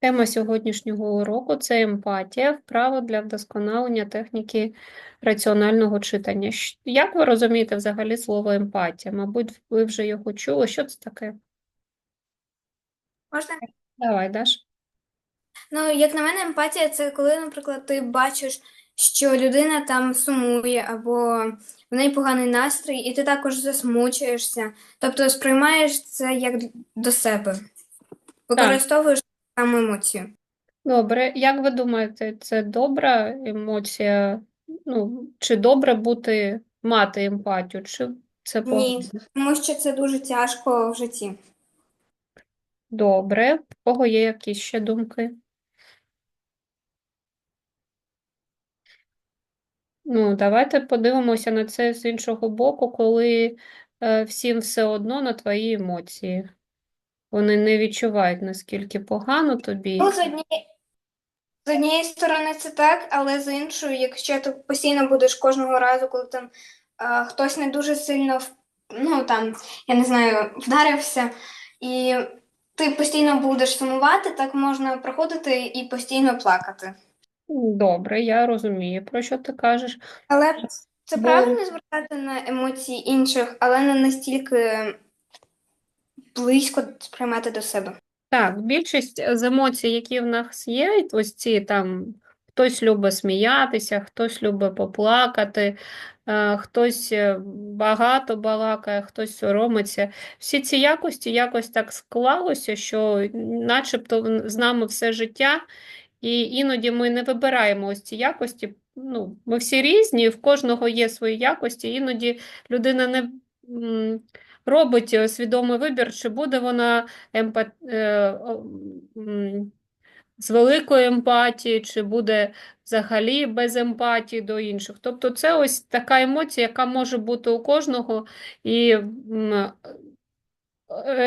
Тема сьогоднішнього уроку це емпатія, вправо для вдосконалення техніки раціонального читання. Як ви розумієте взагалі слово емпатія? Мабуть, ви вже його чули. Що це таке? Можна? Давай, Даш. Ну, як на мене, емпатія це коли, наприклад, ти бачиш, що людина там сумує, або в неї поганий настрій, і ти також засмучуєшся. Тобто сприймаєш це як до себе, використовуєш саму емоцію. Добре. Як ви думаєте, це добра емоція? Ну, чи добре бути, мати емпатію, чи це погано? Ні, тому що це дуже тяжко в житті. Добре. В кого є якісь ще думки? Ну, давайте подивимося на це з іншого боку, коли е, всім все одно на твої емоції. Вони не відчувають, наскільки погано тобі. Ну, з однієї, з однієї сторони це так, але з іншої, якщо ти постійно будеш кожного разу, коли там е, хтось не дуже сильно, ну там, я не знаю, вдарився, і ти постійно будеш сумувати, так можна проходити і постійно плакати. Добре, я розумію, про що ти кажеш. Але це Бо- правильно звертати на емоції інших, але не настільки близько сприймати до себе. Так, більшість з емоцій, які в нас є, ось ці там хтось любить сміятися, хтось любить поплакати, е, хтось е, багато балакає, хтось соромиться. Всі ці якості якось так склалося, що начебто з нами все життя, і іноді ми не вибираємо ось ці якості. Ну, ми всі різні, в кожного є свої якості, іноді людина не робить е, свідомий вибір, чи буде вона емпат... е, з великою емпатією, чи буде взагалі без емпатії до інших. Тобто це ось така емоція, яка може бути у кожного і е,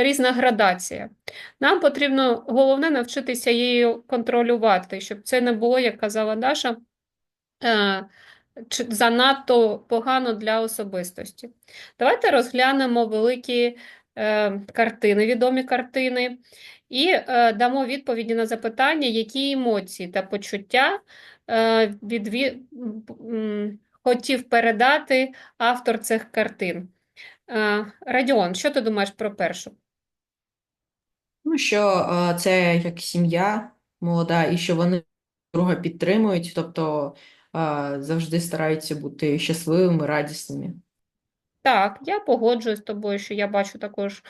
різна градація. Нам потрібно головне навчитися її контролювати, щоб це не було, як казала Даша, занадто погано для особистості. Давайте розглянемо великі е, картини, відомі картини, і е, дамо відповіді на запитання, які емоції та почуття е, відві... м, хотів передати автор цих картин. Е, Радіон, що ти думаєш про першу? Ну, що е, це як сім'я молода, і що вони друга підтримують, тобто завжди стараються бути щасливими, радісними. Так, я погоджуюсь з тобою, що я бачу також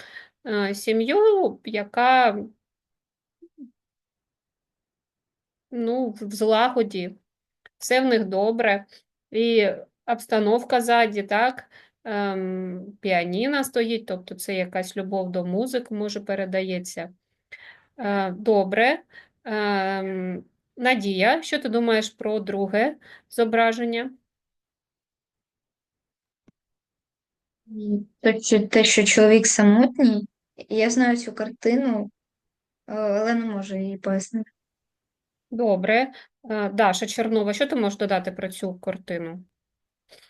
е, сім'ю, яка ну, в злагоді, все в них добре, і обстановка ззаді, так, ем, піаніно стоїть, тобто це якась любов до музики, може, передається. Е, добре. Ем, Надія, що ти думаєш про друге зображення? То, те, що чоловік самотній, я знаю цю картину, е, але не можу її пояснити. Добре. Е, Даша Чернова, що ти можеш додати про цю картину?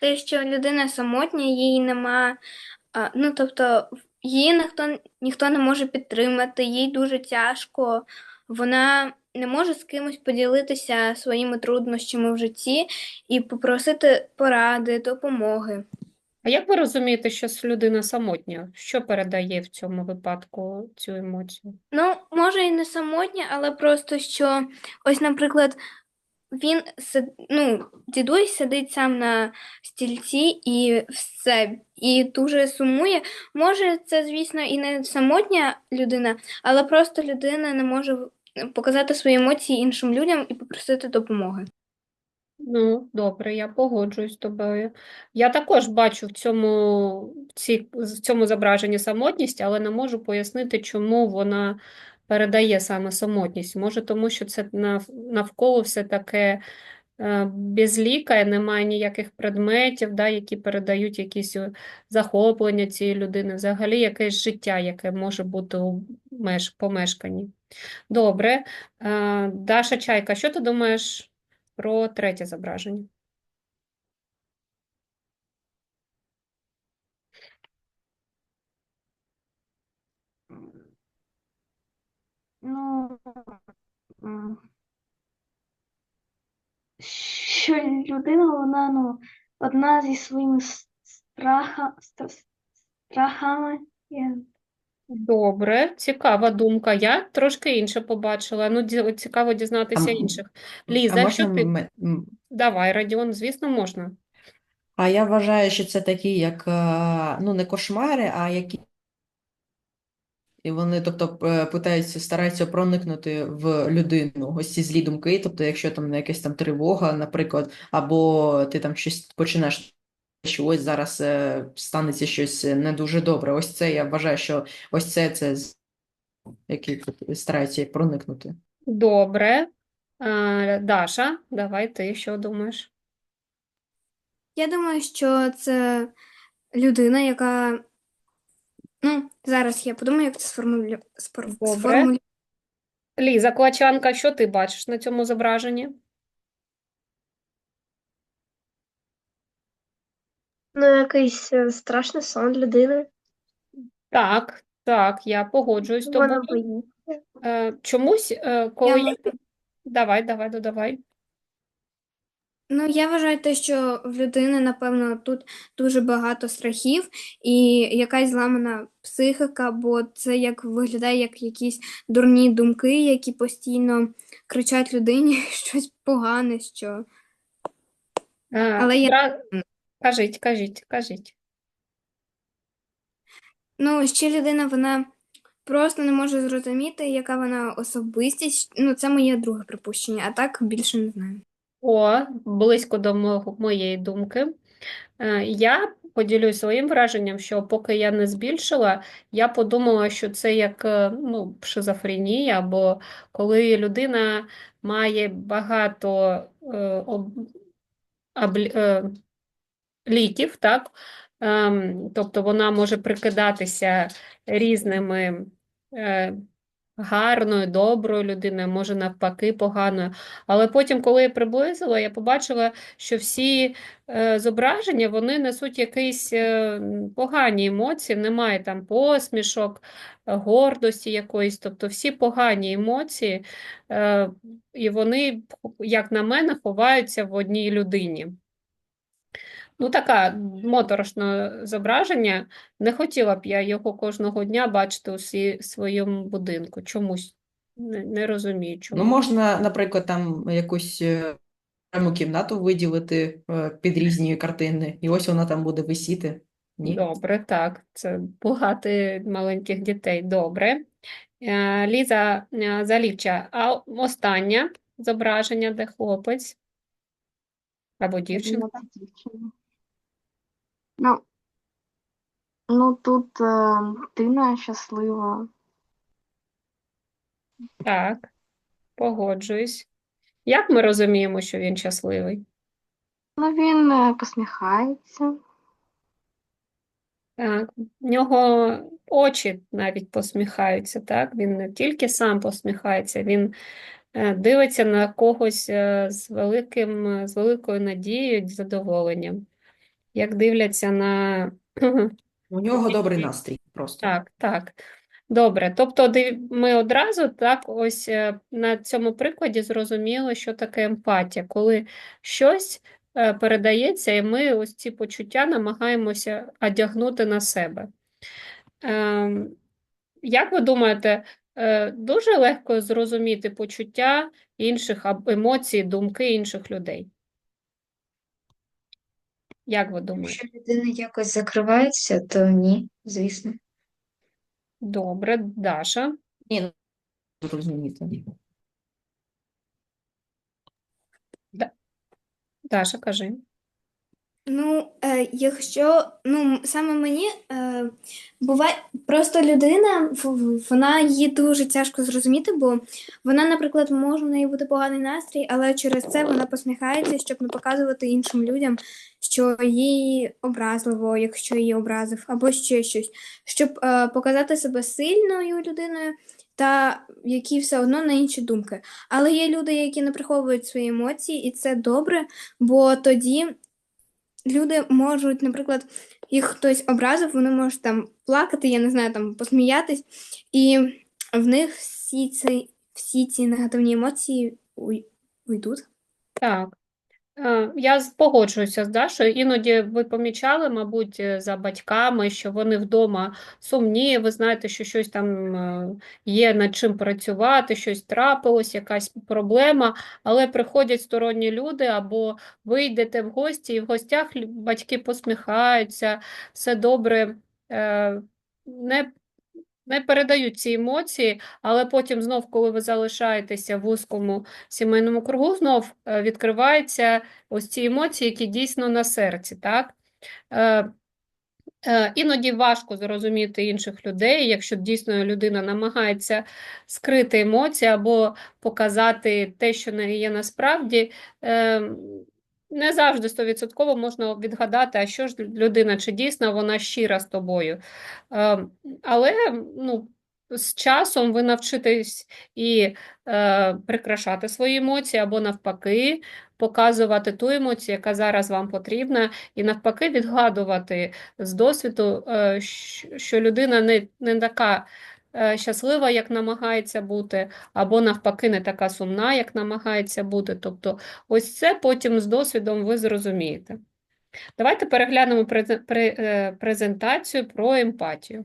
Те, що людина самотня, їй нема, ну тобто її ніхто, ніхто не може підтримати, їй дуже тяжко, вона не може з кимось поділитися своїми труднощами в житті і попросити поради, допомоги. А як ви розумієте, що людина самотня? Що передає в цьому випадку цю емоцію? Ну, може і не самотня, але просто що, ось, наприклад, він ну, дідусь сидить сам на стільці і все, і дуже сумує. Може, це, звісно, і не самотня людина, але просто людина не може показати свої емоції іншим людям і попросити допомоги. Ну, добре, я погоджуюсь з тобою. Я також бачу в цьому, в ці, в цьому зображенні самотність, але не можу пояснити, чому вона передає саме самотність. Може, тому що це нав- навколо все таке е, безлікає, немає ніяких предметів, да, які передають якісь е, захоплення цієї людини, взагалі якесь життя, яке може бути у меж, помешканні. Добре. Е, Даша Чайка, що ти думаєш про третє зображення? Ну, людина, вона ну, одна зі своїми страха, ст- страхами. Добре, цікава думка. Я трошки інше побачила. Ну, ді- цікаво дізнатися м- інших. А Ліза, можна що ти? м- м- Давай, Радіон, звісно, можна. А я вважаю, що це такі, як е, ну не кошмари, а які. І вони, тобто, питаються, стараються проникнути в людину, ось ці злі думки. Тобто, якщо там якась там тривога, наприклад, або ти там щось починаєш, що ось зараз е, станеться щось не дуже добре. Ось це я вважаю, що ось це це які стараються проникнути. Добре. Е, Даша, давай ти що думаєш? Я думаю, що це людина, яка. Ну, зараз я подумаю, як це сформулю... спор... Добре. сформулювати. Ліза Клачанка, що ти бачиш на цьому зображенні? Ну, якийсь е, страшний сон людини. Так, так, я погоджуюсь з Вона тобою. боїться. Е, Чомусь, е, коли Я я... Давай, давай, додавай. Ну, я вважаю те, що в людини, напевно, тут дуже багато страхів і якась зламана психіка, бо це як виглядає як якісь дурні думки, які постійно кричать людині щось погане, що. Е, Але я- Бра- Кажіть, кажіть, кажіть. Ну, ще людина, вона просто не може зрозуміти, яка вона особистість. Ну, це моє друге припущення, а так більше не знаю. О, близько до моєї думки. Е, Я поділюсь своїм враженням, що поки я не збільшила, я подумала, що це як е, ну, шизофренія, або коли людина має багато е, об, аблі- е, ліків, так? Ем, тобто вона може прикидатися різними е, гарною, доброю людиною, може навпаки поганою. Але потім, коли я приблизила, я побачила, що всі е, зображення вони несуть якісь е, погані емоції, немає там посмішок, гордості якоїсь, тобто всі погані емоції, е, і вони, як на мене, ховаються в одній людині. Ну, така моторошне зображення. Не хотіла б я його кожного дня бачити у своєму будинку. Чомусь не, не розумію, Ну, можна, наприклад, там якусь е, окрему кімнату виділити е, під різні картини, і ось вона там буде висіти. Ні? Добре, так. Це багато маленьких дітей. Добре. Е, Ліза Залівча, а останнє зображення, де хлопець або дівчинка? Ну, дівчина. Ну, ну тут е, дитина щаслива. Так, погоджуюсь. Як ми розуміємо, що він щасливий? Ну, він е, посміхається. Так, в нього очі навіть посміхаються, так? Він не тільки сам посміхається, він е, дивиться на когось е, з великим, е, з великою надією, задоволенням. Як дивляться на У нього добрий настрій просто. Так, так. Добре. Тобто ми одразу так ось е, на цьому прикладі зрозуміли, що таке емпатія, коли щось е, передається, і ми ось ці почуття намагаємося одягнути на себе. Ем, Як ви думаєте, е, дуже легко зрозуміти почуття інших емоції, думки інших людей? Як ви думаєте? Якщо людина якось закривається, то ні, звісно. Добре, Даша. Ні, ну, зрозуміти. Даша, кажи. Ну, е, якщо ну, саме мені е, буває просто людина, вона її дуже тяжко зрозуміти, бо вона, наприклад, може в неї бути поганий настрій, але через це вона посміхається, щоб не показувати іншим людям, що їй образливо, якщо її образив, або ще щось, щоб е, показати себе сильною людиною. Та які все одно на інші думки. Але є люди, які не приховують свої емоції, і це добре, бо тоді люди можуть, наприклад, їх хтось образив, вони можуть там плакати, я не знаю, там посміятись, і в них всі ці, всі ці негативні емоції уй- уйдуть. Так. Е, Я погоджуюся з Дашою. Іноді ви помічали, мабуть, е, за батьками, що вони вдома сумні, ви знаєте, що щось там е, є над чим працювати, щось трапилось, якась проблема, але приходять сторонні люди, або ви йдете в гості, і в гостях батьки посміхаються, все добре, не, не передають ці емоції, але потім знов, коли ви залишаєтеся в вузькому сімейному кругу, знов е, відкриваються ось ці емоції, які дійсно на серці, так? Е, е, Іноді важко зрозуміти інших людей, якщо дійсно людина намагається скрити емоції або показати те, що не є насправді. е, Не завжди стовідсотково можна відгадати, а що ж людина, чи дійсно вона щира з тобою. Е, Але ну, з часом ви навчитесь і е, прикрашати свої емоції, або навпаки, показувати ту емоцію, яка зараз вам потрібна, і навпаки, відгадувати з досвіду, е, що людина не, не така щаслива, як намагається бути, або навпаки, не така сумна, як намагається бути. Тобто, ось це потім з досвідом ви зрозумієте. Давайте переглянемо е, презентацію про емпатію.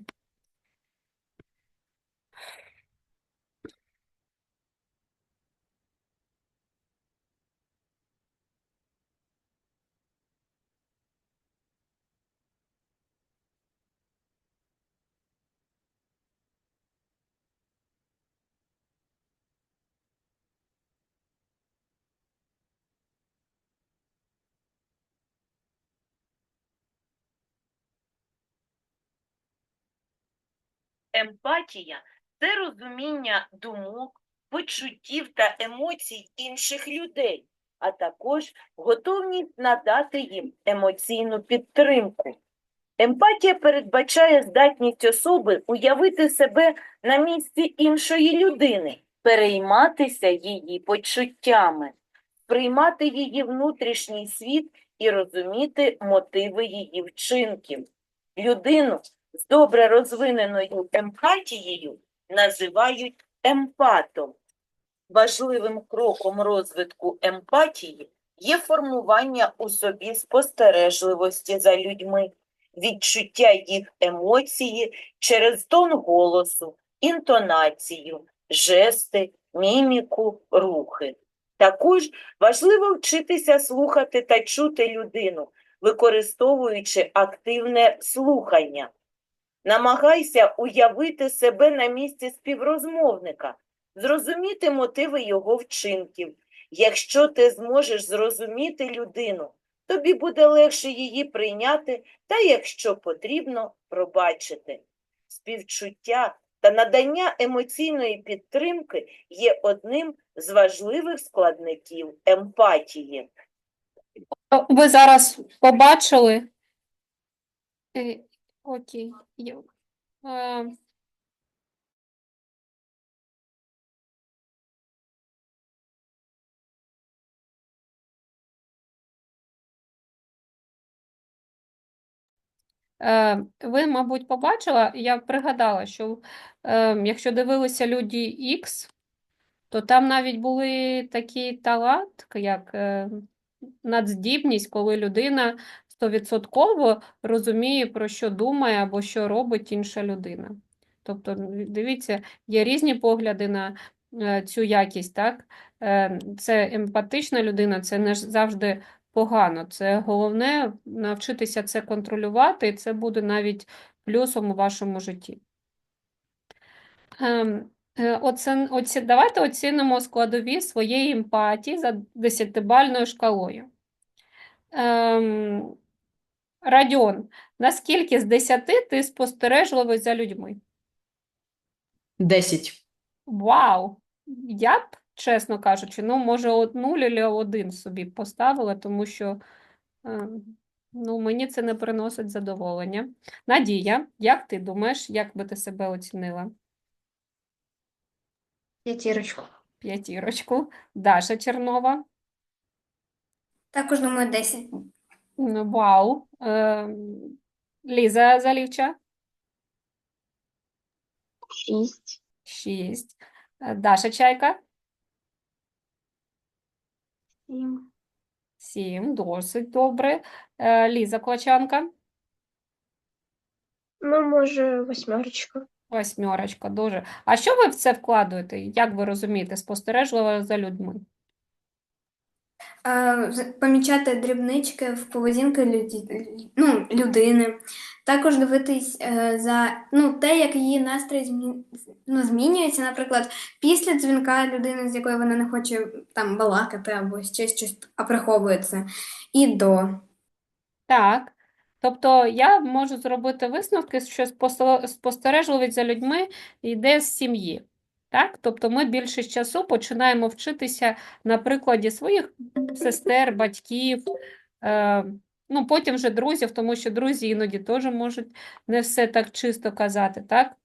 Емпатія це розуміння думок, почуттів та емоцій інших людей, а також готовність надати їм емоційну підтримку. Емпатія передбачає здатність особи уявити себе на місці іншої людини, перейматися її почуттями, сприймати її внутрішній світ і розуміти мотиви її вчинків. Людину з добре розвиненою емпатією називають емпатом. Важливим кроком розвитку емпатії є формування у собі спостережливості за людьми, відчуття їх емоції через тон голосу, інтонацію, жести, міміку, рухи. Також важливо вчитися слухати та чути людину, використовуючи активне слухання. Намагайся уявити себе на місці співрозмовника, зрозуміти мотиви його вчинків. Якщо ти зможеш зрозуміти людину, тобі буде легше її прийняти та, якщо потрібно, пробачити. Співчуття та надання емоційної підтримки є одним з важливих складників емпатії. Ви зараз побачили? Окей. Є. Е, Е, Ви, мабуть, побачила, я пригадала, що е, якщо дивилися люди X, то там навіть були такі талант, як е, надздібність, коли людина стовідсотково розуміє, про що думає або що робить інша людина. Тобто, дивіться, є різні погляди на е, цю якість, так? Е, Це емпатична людина, це не завжди погано. Це головне навчитися це контролювати, і це буде навіть плюсом у вашому житті. Ем, е, Оце, оці, давайте оцінимо складові своєї емпатії за десятибальною шкалою. Ем, Радіон, наскільки з 10 ти спостережливий за людьми? 10. Вау! Я б, чесно кажучи, ну, може, от 0 або 1 собі поставила, тому що е, ну, мені це не приносить задоволення. Надія, як ти думаєш, як би ти себе оцінила? П'ятірочку. П'ятірочку. Даша Чернова. Також думаю, 10. Вау. Е, Ліза Залівча. Шість. 6. Даша Чайка. Сім. Сім, досить добре. Е, Ліза Клочанка, Ну, може, восьмерочка. восьмерочка, дуже. А що ви в це вкладуєте? Як ви розумієте, спостережливо за людьми? Помічати дрібнички в поведінки люді, ну, людини. Також дивитись е, за ну, те, як її настрій змі, ну, змінюється, наприклад, після дзвінка людини, з якою вона не хоче там балакати або ще щось, а приховує це, і до. Так. Тобто я можу зробити висновки, що спостережливість за людьми йде з сім'ї. Так? Тобто ми більшість часу починаємо вчитися на прикладі своїх сестер, батьків, е, ну, потім вже друзів, тому що друзі іноді теж можуть не все так чисто казати, так?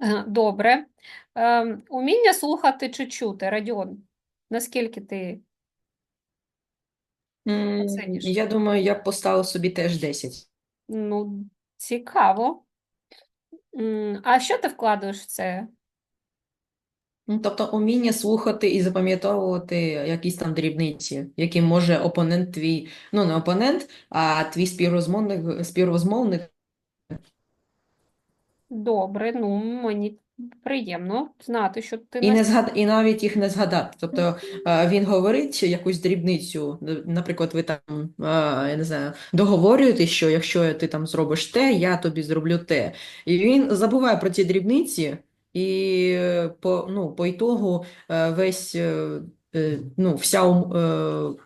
Е, Добре. Е, уміння слухати чи чути, Радіон, наскільки ти Оціниш. Я думаю, я б поставив собі теж 10. Ну, цікаво. А що ти вкладаєш в це? Ну, тобто уміння слухати і запам'ятовувати якісь там дрібниці, які може опонент твій, ну не опонент, а твій співрозмовник, співрозмовник Добре, ну мені приємно знати, що ти І не згад... і навіть їх не згадати. Тобто е, він говорить якусь дрібницю, наприклад, ви там, е, я не знаю, договорюєте, що якщо ти там зробиш те, я тобі зроблю те. І він забуває про ці дрібниці, і по, ну, по ітогу е, весь, е, е, ну, вся,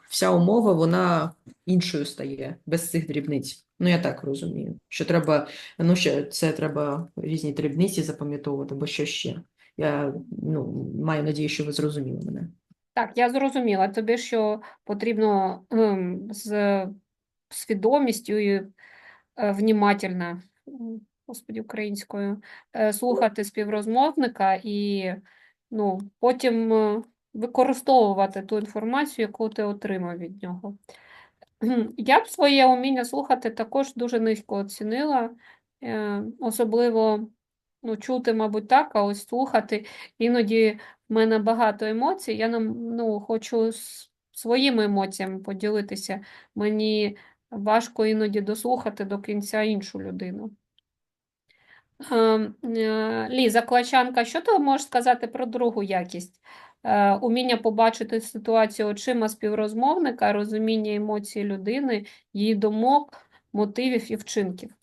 вся умова, вона іншою стає, без цих дрібниць. Ну, я так розумію, що треба, ну, що це треба різні дрібниці запам'ятовувати, бо що ще? Я ну, маю надію, що ви зрозуміли мене. Так, я зрозуміла. Тобі що потрібно ем, з свідомістю і е, внімательно, господі, українською, е, слухати співрозмовника і ну, потім е, використовувати ту інформацію, яку ти отримав від нього. Я б своє уміння слухати також дуже низько оцінила, е, особливо ну, чути, мабуть, так, а ось слухати. Іноді в мене багато емоцій, я ну, хочу своїми емоціями поділитися. Мені важко іноді дослухати до кінця іншу людину. Ем, е, Ліза Клачанка, що ти можеш сказати про другу якість? Е, Уміння побачити ситуацію очима співрозмовника, розуміння емоцій людини, її думок, мотивів і вчинків.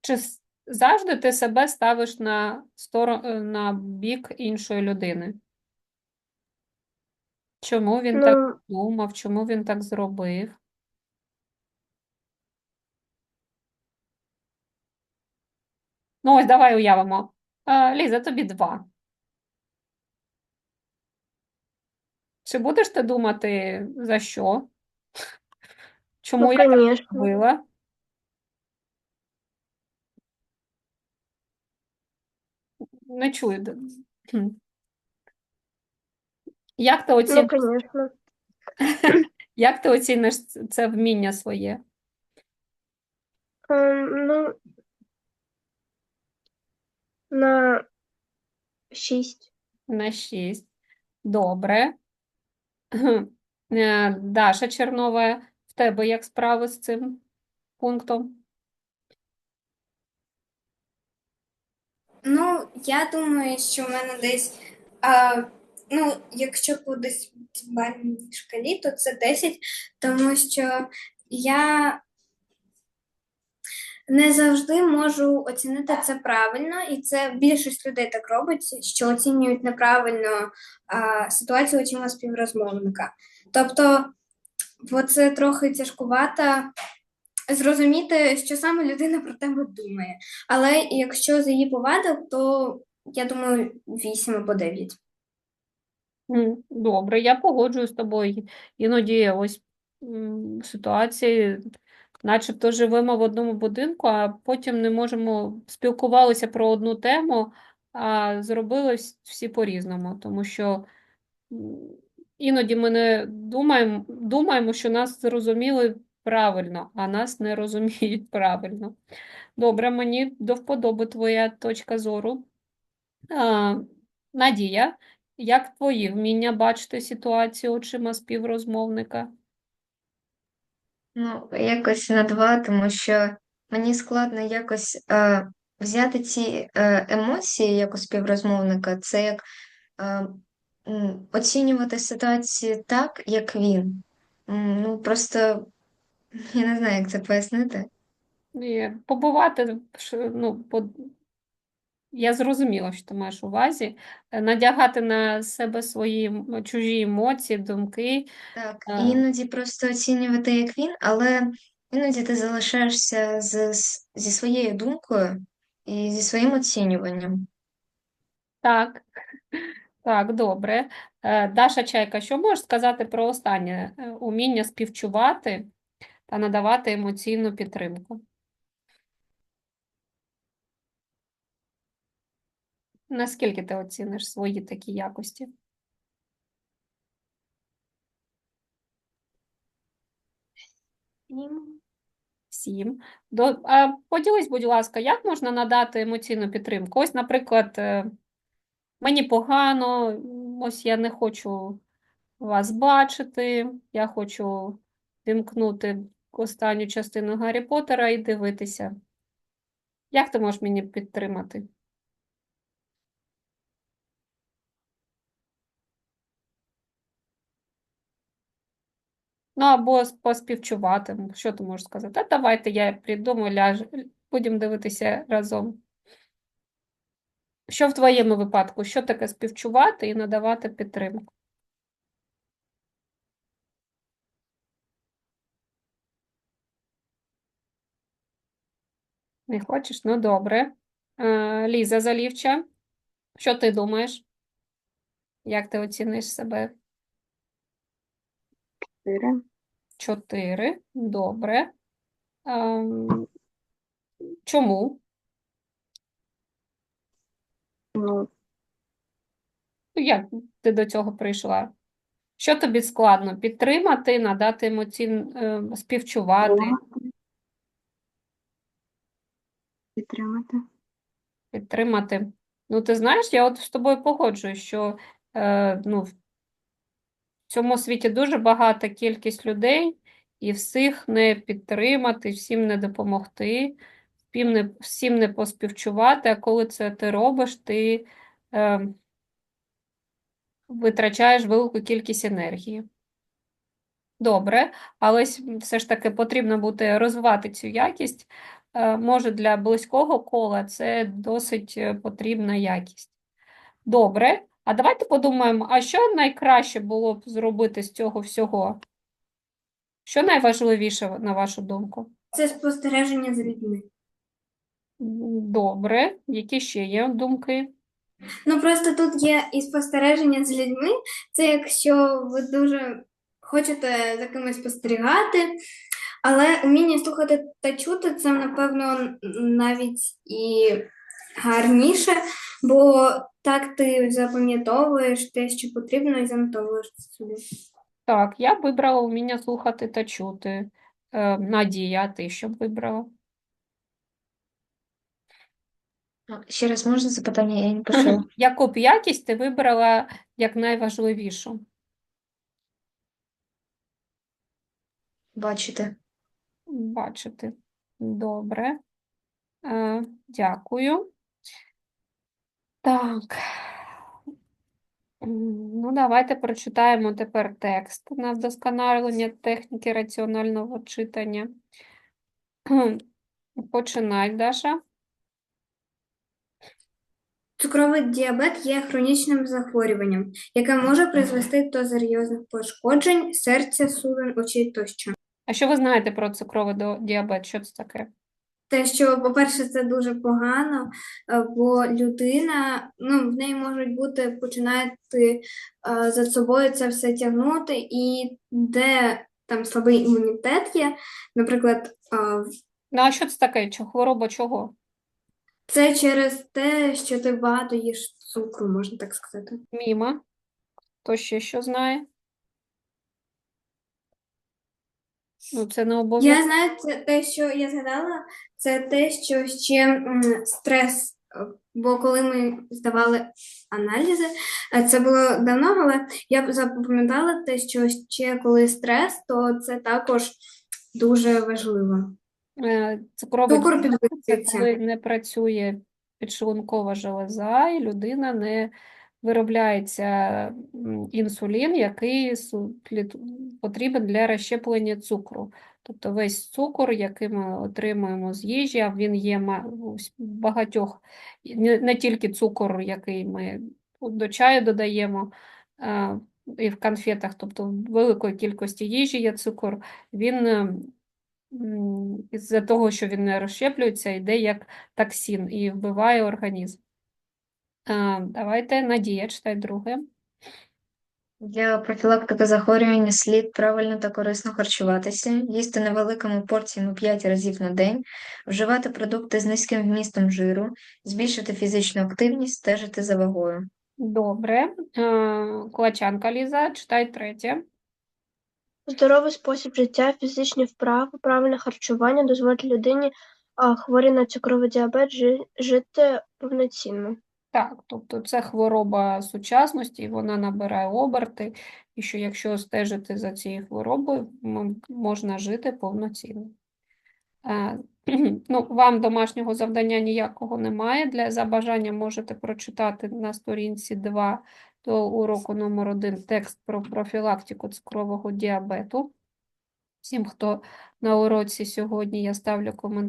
Чи завжди ти себе ставиш на сторону, на бік іншої людини? Чому він так Ну, думав, чому він так зробив? Ну, ось давай уявимо. Е, Ліза, тобі два. Чи будеш ти думати, за що? Чому ну, я так конечно. зробила? Не чую. д- Кхм. Як ти Ну, оціниш, конечно. як ти оціниш це вміння своє? Ем, ну, на шість. На 6. Добре. Е, Даша Чернова, в тебе як справи з цим пунктом? Ну, я думаю, що в мене десь, а, ну, якщо по десятибальній шкалі, то це 10, тому що я не завжди можу оцінити це правильно, і це більшість людей так робить, що оцінюють неправильно а, ситуацію очима співрозмовника. Тобто, бо це трохи тяжкувато зрозуміти, що саме людина про тебе думає. Але якщо за її повадок, то я думаю, 8 або 9. Добре, я погоджуюсь з тобою. Іноді ось ситуації, начебто живемо в одному будинку, а потім не можемо спілкувалися про одну тему, а зробили всі по-різному, тому що іноді ми не думаємо, думаємо, що нас зрозуміли правильно, а нас не розуміють правильно. Добре, мені до вподоби твоя точка зору. А, Надія, як твої вміння бачити ситуацію очима співрозмовника? Ну, якось на два, тому що мені складно якось е, взяти ці е, емоції як у співрозмовника. Це як е, оцінювати ситуацію так, як він. Ну, просто я не знаю, як це пояснити. Побувати, ну, по... я зрозуміла, що ти маєш увазі, Е, надягати на себе свої м- чужі емоції, думки. Так, А. іноді просто оцінювати, як він, але іноді ти залишаєшся з, з- зі своєю думкою і зі своїм оцінюванням. Так, так, добре. Е, Даша Чайка, що можеш сказати про останнє е, уміння співчувати та надавати емоційну підтримку? Наскільки ти оціниш свої такі якості? Сім. Сім. До, а поділись, будь ласка, як можна надати емоційну підтримку? Ось, наприклад, е, мені погано, ось я не хочу вас бачити, я хочу вімкнути останню частину Гаррі Поттера і дивитися. Як ти можеш мені підтримати? Ну, або поспівчувати. Що ти можеш сказати? А давайте я придумаю, ляж... будемо дивитися разом. Що в твоєму випадку? Що таке співчувати і надавати підтримку? Не хочеш? Ну, добре. Е, Ліза Залівча, що ти думаєш? Як ти оціниш себе? Чотири. Чотири. Добре. Ем, чому? Ну, Ну, Як ти до цього прийшла? Що тобі складно? Підтримати, надати емоційну, е, співчувати, підтримати. Підтримати. підтримати. Ну, ти знаєш, я от з тобою погоджуюсь, що е, ну, в цьому світі дуже багата кількість людей, і всіх не підтримати, всім не допомогти, всім не, всім не поспівчувати, а коли це ти робиш, ти е, витрачаєш велику кількість енергії. Добре, але все ж таки потрібно буде розвивати цю якість. Е, Може, для близького кола це досить е, потрібна якість. Добре, а давайте подумаємо, а що найкраще було б зробити з цього всього? Що найважливіше, на вашу думку? Це спостереження за людьми. Добре, які ще є думки? Ну просто тут є і спостереження з людьми. Це якщо ви дуже хочете за кимось спостерігати, але уміння слухати та чути це, напевно, навіть і гарніше, бо так ти запам'ятовуєш те, що потрібно, і занотовуєш це собі. Так, я б вибрала вміння слухати та чути. Е, Надія, а ти що б вибрала? Ще раз можна запитання? Я не почула. Яку б якість ти вибрала як найважливішу? Бачите. Бачити. Добре. Е, дякую. Так. Ну, давайте прочитаємо тепер текст на вдосконалення техніки раціонального читання. Починай, Даша. Цукровий діабет є хронічним захворюванням, яке може призвести до серйозних пошкоджень серця, судин, очей тощо. А що ви знаєте про цукровий діабет? Що це таке? Те, що, по-перше, це дуже погано, е, бо людина, ну, в неї можуть бути, починати е, за собою це все тягнути, і де там слабий імунітет є, наприклад, е, Ну, а що це таке? Чи хвороба чого? це через те, що ти багато їш цукру, можна так сказати. Міма. Хто ще що знає? Ну, це не Я знаю, це те, що я згадала, це те, що ще м, стрес бо коли ми здавали аналізи, е, це було давно, але я запам'ятала те, що ще коли стрес, то це також дуже важливо. Е, Цукор – підвищується. коли не працює підшлункова железа, і людина не виробляється інсулін, який потрібен для розщеплення цукру. Тобто весь цукор, який ми отримуємо з їжі, а він є багатьох, не, тільки цукор, який ми до чаю додаємо, і в конфетах, тобто в великої кількості їжі є цукор, він м, із-за того, що він не розщеплюється, йде як токсин і вбиває організм. А, давайте, Надія, читай друге. Для профілактики захворювання слід правильно та корисно харчуватися, їсти невеликими порціями 5 разів на день, вживати продукти з низьким вмістом жиру, збільшити фізичну активність, стежити за вагою. Добре. Кулачанка Ліза, читай третє. Здоровий спосіб життя, фізичні вправи, правильне харчування дозволять людині, а, хворій на цукровий діабет, жи- жити повноцінно. Так, тобто це хвороба сучасності, вона набирає оберти, і що якщо стежити за цією хворобою, можна жити повноцінно. Е, Ну, вам домашнього завдання ніякого немає. Для за бажанням можете прочитати на сторінці 2 до уроку номер 1 текст про профілактику цукрового діабету. Всім, хто на уроці сьогодні, я ставлю коментар.